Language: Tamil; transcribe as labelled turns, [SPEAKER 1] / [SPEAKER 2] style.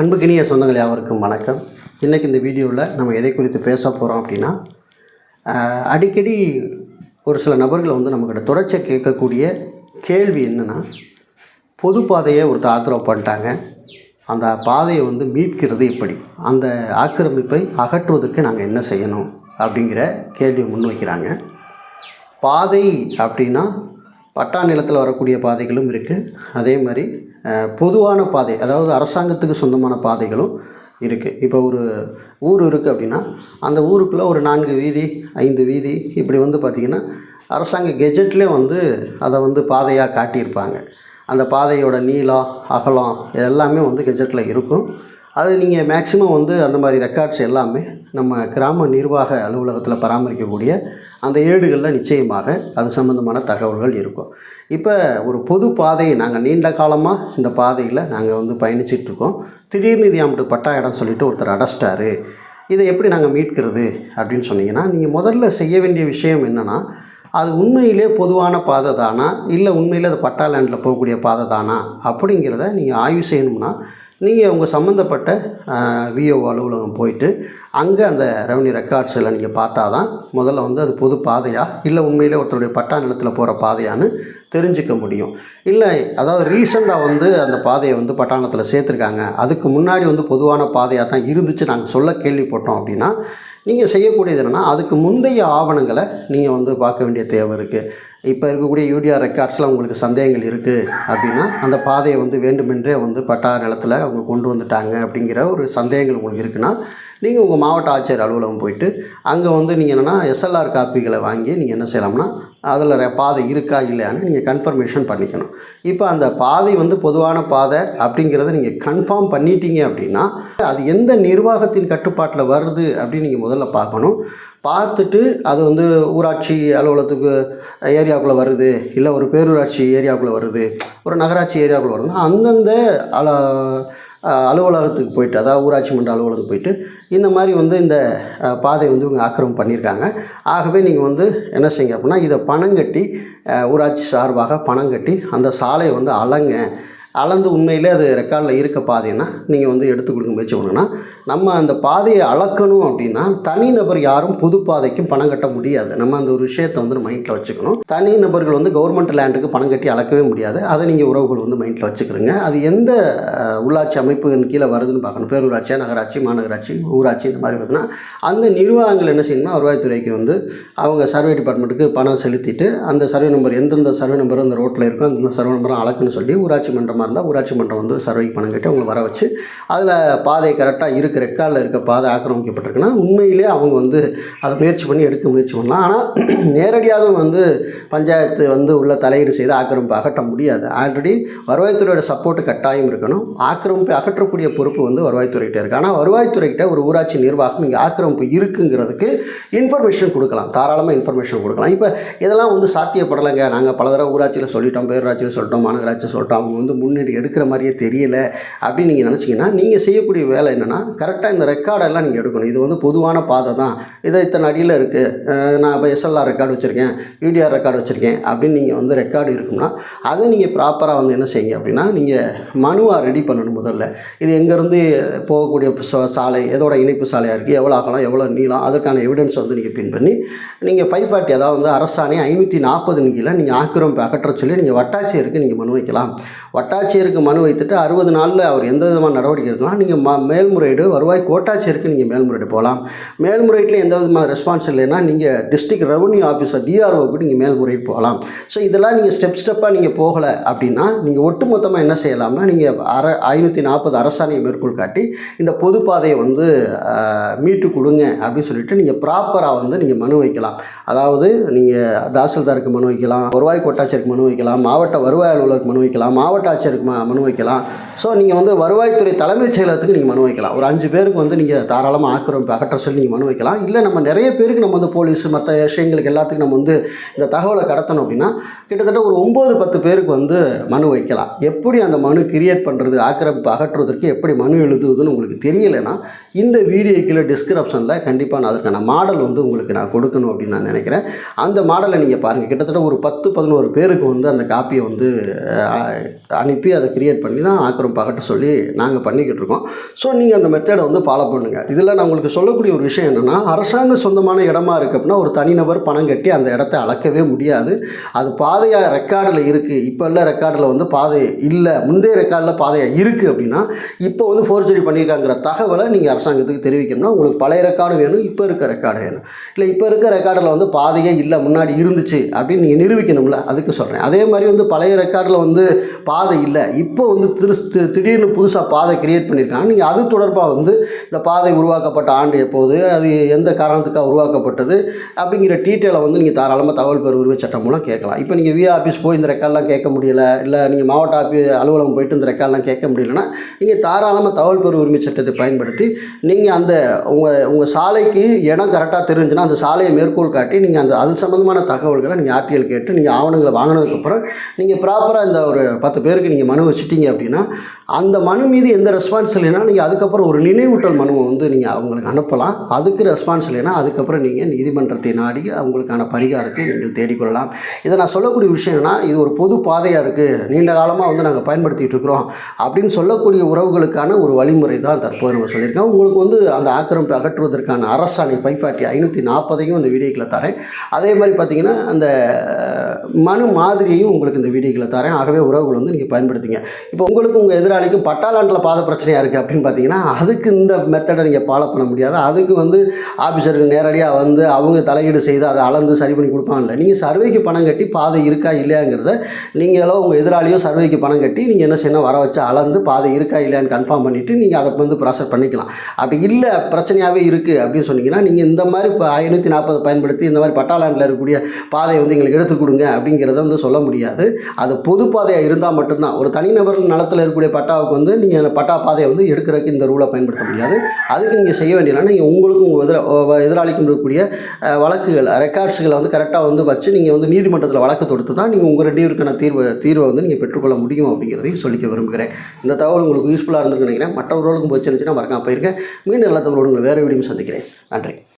[SPEAKER 1] அன்புக்கினிய சொந்தங்கள் யாவருக்கும் வணக்கம். இன்றைக்கி இந்த வீடியோவில் நம்ம எதை குறித்து பேச போகிறோம் அப்படின்னா அடிக்கடி ஒரு சில நபர்கள் வந்து நம்மக்கிட்ட தொடர்ச்சியாக கேட்கக்கூடிய கேள்வி என்னென்னா பொது பாதையை ஒருத்தர் ஆக்கிரமிப்பு பண்ணிட்டாங்க. அந்த பாதையை வந்து மீட்கிறது எப்படி? அந்த ஆக்கிரமிப்பை அகற்றுவதற்கு நாங்கள் என்ன செய்யணும் அப்படிங்கிற கேள்வியை முன்வைக்கிறாங்க. பாதை அப்படின்னா பட்டா நிலத்தில் வரக்கூடிய பாதைகளும் இருக்குது அதே மாதிரி பொதுவான பாதை அதாவது அரசாங்கத்துக்கு சொந்தமான பாதைகளும் இருக்குது இப்போ ஒரு ஊர் இருக்குது அப்படின்னா அந்த ஊருக்குள்ளே ஒரு நான்கு வீதி ஐந்து வீதி இப்படி வந்து பார்த்திங்கன்னா அரசாங்க கெஜெட்லேயே வந்து அதை வந்து பாதையாக காட்டியிருப்பாங்க. அந்த பாதையோட நீளம் அகலம் எல்லாமே வந்து கெஜெட்டில் இருக்கும். அது நீங்கள் மேக்ஸிமம் வந்து அந்த மாதிரி ரெக்கார்ட்ஸ் எல்லாமே நம்ம கிராம நிர்வாக அலுவலகத்தில் பராமரிக்கக்கூடிய அந்த ஏடுகளில் நிச்சயமாக அது சம்மந்தமான தகவல்கள் இருக்கும். இப்போ ஒரு பொது பாதை நாங்கள் நீண்ட காலமாக இந்த பாதையில் நாங்கள் வந்து பயணிச்சிட்ருக்கோம் திடீர்னு இது அம்பிட்டு பட்டா இடம் சொல்லிட்டு ஒருத்தர் அடைச்சிட்டாரு. இதை எப்படி நாங்கள் மீட்கிறது அப்படின்னு சொன்னீங்கன்னா நீங்கள் முதல்ல செய்ய வேண்டிய விஷயம் என்னென்னா அது உண்மையிலே பொதுவான பாதை தானா? இல்லை உண்மையிலே அது பட்டா லேண்டில் போகக்கூடிய பாதை தானா? அப்படிங்கிறத நீங்கள் ஆய்வு செய்யணும்னா நீங்கள் உங்கள் சம்மந்தப்பட்ட விஓ அலுவலகம் போயிட்டு அங்கே அந்த ரெவன்யூ ரெக்கார்ட்ஸ் எல்லாம் நீங்கள் பார்த்தா தான் முதல்ல வந்து அது பொது பாதையா இல்லை உண்மையிலே ஒருத்தருடைய பட்டா நிலத்தில் போகிற பாதையான்னு தெரிஞ்சுக்க முடியும். இல்லை அதாவது ரீசெண்டாக வந்து அந்த பாதையை வந்து பட்டாணத்தில் சேர்த்துருக்காங்க. அதுக்கு முன்னாடி வந்து பொதுவான பாதையாக தான் இருந்துச்சு நாங்கள் சொல்ல கேள்விப்பட்டோம் அப்படின்னா நீங்கள் செய்யக்கூடியது என்னென்னா அதுக்கு முந்தைய ஆவணங்களை நீங்கள் வந்து பார்க்க வேண்டிய தேவை இருக்குது இப்போ இருக்கக்கூடிய யூடிஆர் ரெக்கார்ட்ஸில் உங்களுக்கு சந்தேகங்கள் இருக்குது அப்படின்னா அந்த பாதையை வந்து வேண்டுமென்றே வந்து பட்டா நிலத்தில் அவங்க கொண்டு வந்துட்டாங்க அப்படிங்கிற ஒரு சந்தேகங்கள் உங்களுக்கு இருக்குன்னா நீங்கள் உங்கள் மாவட்ட ஆட்சியர் அலுவலகம் போயிட்டு அங்கே வந்து நீங்கள் என்னென்னா எஸ்எல்ஆர் காப்பிகளை வாங்கி நீங்கள் என்ன செய்யலாம்னா அதில் பாதை இருக்கா இல்லையான்னு நீங்கள் கன்ஃபர்மேஷன் பண்ணிக்கணும். இப்போ அந்த பாதை வந்து பொதுவான பாதை அப்படிங்கிறத நீங்கள் கன்ஃபார்ம் பண்ணிட்டீங்க அப்படின்னா அது எந்த நிர்வாகத்தின் கட்டுப்பாட்டில் வருது அப்படின்னு நீங்கள் முதல்ல பார்க்கணும். பார்த்துட்டு அது வந்து ஊராட்சி அலுவலகத்துக்கு ஏரியாவுக்குள்ளே வருது இல்லை ஒரு பேரூராட்சி ஏரியாவுக்குள்ளே வருது ஒரு நகராட்சி ஏரியாவுக்குள்ளே வருதுன்னா அந்தந்த அல அலுவலகத்துக்கு போயிட்டு அதாவது ஊராட்சி மன்ற அலுவலகத்துக்கு போயிட்டு இந்த மாதிரி வந்து இந்த பாதை வந்து இவங்க ஆக்கிரமம் பண்ணியிருக்காங்க. ஆகவே நீங்கள் வந்து என்ன செய்யுங்க அப்படின்னா இதை பணம் கட்டி ஊராட்சி சார்பாக பணம் கட்டி அந்த சாலையை வந்து அலங்க அளந்து உண்மையிலே அது ரெக்கார்டில் இருக்க பாதைன்னா நீங்கள் வந்து எடுத்து கொடுக்க முயற்சி பண்ணுங்கன்னா நம்ம அந்த பாதையை அளக்கணும் அப்படின்னா தனிநபர் யாரும் பொது பாதைக்கும் பணம் கட்ட முடியாது. நம்ம அந்த ஒரு விஷயத்தை வந்து மைண்டில் வச்சுக்கணும். தனி நபர்கள் வந்து கவர்மெண்ட் லேண்டுக்கு பணம் கட்டி அளக்கவே முடியாது. அதை நீங்கள் உறவுகள் வந்து மைண்டில் வச்சுக்கிறோங்க. அது எந்த உள்ளாட்சி அமைப்புகளின் கீழே வருதுன்னு பார்க்கணும். பேரூராட்சியா நகராட்சி மாநகராட்சி ஊராட்சி இந்த மாதிரி பார்த்தீங்கன்னா அந்த நிர்வாகங்கள் என்ன செய்யணும்னா வருவாய்த்துறைக்கு வந்து அவங்க சர்வே டிபார்ட்மெண்ட்டுக்கு பணம் செலுத்திட்டு அந்த சர்வே நம்பர் எந்தெந்த சர்வே நம்பர் அந்த ரோட்டில் இருக்கோ அந்த சர்வே நம்பரும் அளக்குன்னு சொல்லி ஊராட்சி மன்றமாக இருந்தால் ஊராட்சி மன்றம் வந்து சர்வேக்கு பணம் கட்டி அவங்களை வர வச்சு அதில் பாதை கரெக்டாக இருக்க ரெக்கார்டில் இருக்க பாதை ஆக்கிரமிக்கப்பட்டிருக்குன்னா உண்மையிலே அவங்க வந்து அதை முயற்சி பண்ணி எடுக்க முயற்சி பண்ணலாம். ஆனால் நேரடியாக வந்து பஞ்சாயத்து வந்து உள்ள தலையீடு செய்து ஆக்கிரமிப்பு அகற்ற முடியாது. ஆல்ரெடி வருவாய்த்துறையோட சப்போர்ட்டு கட்டாயம் இருக்கணும். ஆக்கிரமிப்பு அகற்றக்கூடிய பொறுப்பு வந்து வருவாய்த்துறைகிட்ட இருக்குது ஆனால் வருவாய்த்துறைகிட்ட ஒரு ஊராட்சி நிர்வாகம் இங்கே ஆக்கிரமிப்பு இருக்குங்கிறதுக்கு இன்ஃபர்மேஷன் கொடுக்கலாம். தாராளமாக இன்ஃபர்மேஷன் கொடுக்கலாம். இப்போ இதெல்லாம் வந்து சாத்தியப்படலைங்க. நாங்கள் பல தடவை ஊராட்சியில் சொல்லிட்டோம் பேரூராட்சியில் சொல்லிட்டோம் மாநகராட்சியில் சொல்லிட்டோம். அவங்க வந்து முன்னேறி எடுக்கிற மாதிரியே தெரியல அப்படின்னு நீங்கள் நினச்சிங்கன்னா நீங்கள் செய்யக்கூடிய வேலை என்னென்னா கரெக்டாக இந்த ரெக்கார்டெல்லாம் நீங்கள் எடுக்கணும். இது வந்து பொதுவான பாதை தான். இதை இத்தனை அடியில் இருக்குது நான் இப்போ எஸ்எல்ஆர் ரெக்கார்டு வச்சுருக்கேன் யூடிஆர் ரெக்கார்டு வச்சுருக்கேன் அப்படின்னு நீங்கள் வந்து ரெக்கார்டு இருக்கும்னா அதை நீங்கள் ப்ராப்பராக வந்து என்ன செய்யுங்க அப்படின்னா நீங்கள் மனுவாக ரெடி பண்ணணும் முதல்ல. இது எங்கேருந்து போகக்கூடிய சாலை எதோட இணைப்பு சாலையாக இருக்குது எவ்வளோ அகலம் எவ்வளோ நீளம் அதற்கான எவிடன்ஸ் வந்து நீங்கள் பின் பண்ணி நீங்கள் ஃபைவ் ஃபார்ட்டி அதாவது வந்து அரசாணை ஐநூற்றி நாற்பது கீழே நீங்கள் ஆக்கிரமிப்பு அகற்ற சொல்லி நீங்கள் வட்டாட்சியருக்கு நீங்கள் மனு வைக்கலாம். ஆட்சியருக்கு மனு வைத்துட்டு அறுபது நாளில் அவர் எந்த விதமான நடவடிக்கை எடுக்கலாம்? நீங்கள் ம மேல்முறையீடு வருவாய் கோட்டாட்சியருக்கு நீங்கள் மேல்முறையீடு போகலாம். மேல்முறையீட்டில் எந்த விதமான ரெஸ்பான்ஸ் இல்லைன்னா நீங்கள் டிஸ்ட்ரிக்ட் ரெவன்யூ ஆஃபீஸர் டிஆர்ஓக்கு நீங்கள் மேல்முறையீடு போகலாம். ஸோ இதெல்லாம் நீங்கள் ஸ்டெப் ஸ்டெப்பாக நீங்கள் போகலை அப்படின்னா நீங்கள் ஒட்டுமொத்தமாக என்ன செய்யலாம்னா நீங்கள் அற ஐநூற்றி நாற்பது அரசாணையை மேற்கோள் காட்டி இந்த பொது பாதையை வந்து மீட்டு கொடுங்க அப்படின்னு சொல்லிட்டு நீங்கள் ப்ராப்பராக வந்து நீங்கள் மனு வைக்கலாம். அதாவது நீங்கள் தாசில்தாருக்கு மனு வைக்கலாம் வருவாய் கோட்டாட்சியருக்கு மனு வைக்கலாம் மாவட்ட வருவாய் அலுவலருக்கு மனு வைக்கலாம் மாவட்ட ஆட்சியருக்கு மனு வைக்கலாம். ஸோ நீங்கள் வந்து வருவாய்த்துறை தலைமைச் செயலகத்துக்கு நீங்கள் மனு வைக்கலாம். ஒரு அஞ்சு பேருக்கு வந்து நீங்கள் தாராளமாக ஆக்கிரமிப்பு அகற்ற சொல்லி நீங்கள் மனு வைக்கலாம். இல்லை நம்ம நிறைய பேருக்கு நம்ம வந்து போலீஸ் மற்ற விஷயங்களுக்கு எல்லாத்துக்கும் நம்ம வந்து இந்த தகவலை கடத்தணும் அப்படின்னா கிட்டத்தட்ட ஒரு ஒம்பது பத்து பேருக்கு வந்து மனு வைக்கலாம். எப்படி அந்த மனு கிரியேட் பண்ணுறது ஆக்கிரமிப்பு அகற்றுவதற்கு எப்படி மனு எழுதுவதுன்னு உங்களுக்கு தெரியலைன்னா இந்த வீடியோ டிஸ்கிரிப்ஷனில் கண்டிப்பாக நான் அதற்கான மாடல் வந்து உங்களுக்கு நான் கொடுக்கணும் அப்படின்னு நான் நினைக்கிறேன். அந்த மாடலை நீங்கள் பாருங்கள் கிட்டத்தட்ட ஒரு பத்து பதினோரு பேருக்கு வந்து அந்த காப்பியை வந்து அனுப்பி அனுப்பி அதை கிரியேட் பண்ணி தான் ஆக்கிரம் பகட்ட சொல்லி நாங்கள் பண்ணிக்கிட்டு இருக்கோம். ஸோ நீங்கள் அந்த மெத்தடை வந்து ஃபாலோ பண்ணுங்கள் இதில் நான் உங்களுக்கு சொல்லக்கூடிய ஒரு விஷயம் என்னென்னா அரசாங்க சொந்தமான இடமா இருக்குது அப்படின்னா ஒரு தனிநபர் பணம் கட்டி அந்த இடத்த அளக்கவே முடியாது. அது பாதையாக ரெக்கார்டில் இருக்குது இப்போ உள்ள ரெக்கார்டில் வந்து பாதை இல்லை. முந்தைய ரெக்கார்டில் பாதையாக இருக்குது அப்படின்னா இப்போ வந்து ஃபோர்ஜரி பண்ணியிருக்காங்கிற தகவலை நீங்கள் அரசாங்கத்துக்கு தெரிவிக்கணும்னா உங்களுக்கு பழைய ரெக்கார்டு வேணும் இப்போ இருக்க ரெக்கார்டு வேணும். இல்லை இப்போ இருக்க ரெக்கார்டில் வந்து பாதையே இல்லை முன்னாடி இருந்துச்சு அப்படின்னு நீங்கள் நிரூபிக்கணும்ல அதுக்கு சொல்கிறேன் அதே மாதிரி வந்து பழைய ரெக்கார்டில் வந்து பாதை இல்லை. இப்போ வந்து திரு திடீர்னு புதுசாக பாதை கிரியேட் பண்ணியிருக்காங்க நீங்கள் அது தொடர்பாக வந்து இந்த பாதை உருவாக்கப்பட்ட ஆண்டு எப்போது அது எந்த காரணத்துக்காக உருவாக்கப்பட்டது அப்படிங்கிற டீட்டெயிலை வந்து நீங்கள் தாராளமாக தகவல் பெற உரிமை சட்டம் மூலம் கேட்கலாம். இப்போ நீங்கள் விஏ ஆஃபீஸ் போய் இந்த ரெக்கார்ட்லாம் கேட்க முடியலை இல்லை நீங்கள் மாவட்ட ஆஃபீ அலுவலகம் போயிட்டு இந்த ரெக்கார்ட்லாம் கேட்க முடியலன்னா நீங்கள் தாராளமாக தகவல் பெற உரிமை சட்டத்தை பயன்படுத்தி நீங்கள் அந்த உங்கள் உங்கள் சாலைக்கு இடம் கரெக்டாக தெரிஞ்சுன்னா அந்த சாலையை மேற்கோள் காட்டி நீங்கள் அந்த அது சம்மந்தமான தகவல்களை நீங்கள் ஆர்டிஎல் கேட்டு நீங்கள் ஆவணங்களை வாங்கினதுக்கப்புறம் நீங்கள் ப்ராப்பராக இந்த ஒரு பத்து பேருக்கு நீங்கள் மனு வச்சுட்டீங்க அப்படின்னா அந்த மனு மீது எந்த ரெஸ்பான்ஸ் இல்லைன்னா நீங்கள் அதுக்கப்புறம் ஒரு நினைவூட்டல் மனுவை வந்து நீங்கள் அவங்களுக்கு அனுப்பலாம். அதுக்கு ரெஸ்பான்ஸ் இல்லைன்னா அதுக்கப்புறம் நீங்கள் நீதிமன்றத்தை நாடி அவங்களுக்கான பரிகாரத்தை நீங்கள் தேடிக்கொள்ளலாம். இதை நான் சொல்லக்கூடிய விஷயம்னா இது ஒரு பொது பாதையாக இருக்குது நீண்ட காலமாக வந்து நாங்கள் பயன்படுத்திகிட்டு இருக்கிறோம். அப்படின்னு சொல்லக்கூடிய உறவுகளுக்கான ஒரு வழிமுறை தான் தற்போது நம்ம சொல்லியிருக்கோம். உங்களுக்கு வந்து அந்த ஆக்கிரமிப்பு அகற்றுவதற்கான அரசாணை பைப்பாட்டி ஐநூற்றி நாற்பதையும் இந்த வீடியோக்களை தரேன். அதே மாதிரி பார்த்தீங்கன்னா அந்த மனு மாதிரியையும் உங்களுக்கு இந்த வீடியோக்களை தரேன். ஆகவே உறவுகள் வந்து நீங்கள் பயன்படுத்திங்க. இப்போ உங்களுக்கு உங்கள் எதிராக எதிராளிக்கும் பட்டாளாண்டில் பாத பிரச்சனையாக இருக்குது அப்படின்னு பார்த்தீங்கன்னா அதுக்கு இந்த மெத்தடை நீங்கள் ஃபாலோ பண்ண முடியாது. அதுக்கு வந்து ஆஃபீஸருக்கு நேரடியாக வந்து அவங்க தலையீடு செய்து அதை அளந்து சரி பண்ணி கொடுப்பாங்கல்ல நீங்கள் சர்வேக்கு பணம் கட்டி பாதை இருக்கா இல்லையாங்கிறத நீங்களோ உங்கள் எதிராளியோ சர்வேக்கு பணம் கட்டி நீங்கள் என்ன செய்யணும்? வர வச்சு அளந்து பாதை இருக்கா இல்லையான்னு கன்ஃபார்ம் பண்ணிவிட்டு நீங்கள் அதை வந்து ப்ராசஸ் பண்ணிக்கலாம். அப்படி இல்லை பிரச்சனையாகவே இருக்குது அப்படின்னு சொன்னீங்கன்னா நீங்கள் இந்த மாதிரி இப்போ ஐநூற்றி நாற்பது பயன்படுத்தி இந்த மாதிரி பட்டாளாண்டில் இருக்கக்கூடிய பாதையை வந்து எங்களுக்கு எடுத்து கொடுங்க அப்படிங்கிறத வந்து சொல்ல முடியாது. அது பொது பாதையாக இருந்தால் மட்டும்தான். ஒரு தனிநபர் நலத்தில் இருக்கக்கூடிய பட்டாவுக்கு வந்து நீங்கள் அந்த பட்டா பாதையை வந்து எடுக்கிறதுக்கு இந்த ரூலை பயன்படுத்த முடியாது. அதுக்கு நீங்கள் செய்ய வேண்டியதுனா நீங்கள் உங்களுக்கும் உங்கள் எதிர எதிராளிக்கும் இருக்கக்கூடிய வழக்குகள் ரெக்கார்ட்ஸுகளை வந்து கரெக்டாக வந்து வச்சு நீங்கள் வந்து நீதிமன்றத்தில் வழக்கு தொடுத்து தான் நீங்கள் உங்கள் ரெண்டு பேருக்கான தீர்வு தீர்வை வந்து நீங்கள் பெற்றுக்கொள்ள முடியும் அப்படிங்கிறதையும் சொல்லிக்க விரும்புகிறேன். இந்த தகவல் உங்களுக்கு யூஸ்ஃபுல்லாக இருந்திருக்குன்னு நினைக்கிறேன். மற்றவர்களுக்கும் போச்சுருந்துச்சுன்னா மறக்காம போயிருக்கேன் மீண்டும் நல்ல தகவலோடு உங்களை வேறு வீடியும் சந்திக்கிறேன். நன்றி.